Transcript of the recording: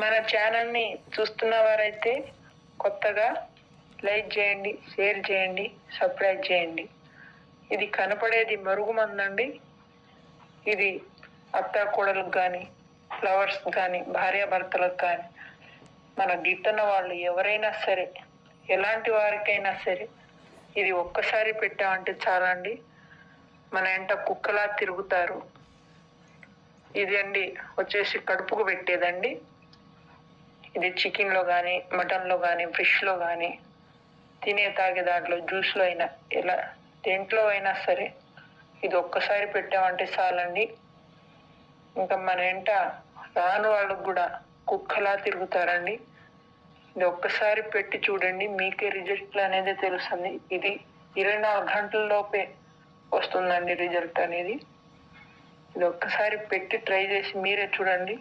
మన ఛానల్ని చూస్తున్న వారైతే కొత్తగా లైక్ చేయండి షేర్ చేయండి సబ్స్క్రైబ్ చేయండి. ఇది కనపడేది మరుగుమందండి ఇది అత్త కోడలకు కానీ ఫ్లవర్స్ కానీ భార్యాభర్తలకు కానీ మన గిట్టన వాళ్ళు ఎవరైనా సరే ఎలాంటి వారికైనా సరే ఇది ఒక్కసారి పెట్టామంటే చాలండి. మన ఎంట కుక్కలా తిరుగుతారు. ఇది అండి వచ్చేసి కడుపుకు పెట్టేదండి. ఇది చికెన్లో కానీ మటన్లో కానీ ఫిష్లో కానీ తినే తాగే దాంట్లో జ్యూస్లో అయినా ఎలా దేంట్లో అయినా సరే ఇది ఒక్కసారి పెట్టామంటే చాలండి. ఇంకా మన వెంట రాని వాళ్ళకు కూడా కుక్కలా తిరుగుతారండి. ఇది ఒక్కసారి పెట్టి చూడండి మీకే రిజల్ట్ అనేది తెలుస్తుంది. ఇది ఇరవై నాలుగు గంటల లోపే వస్తుందండి రిజల్ట్ అనేది. ఇది ఒక్కసారి పెట్టి ట్రై చేసి మీరే చూడండి.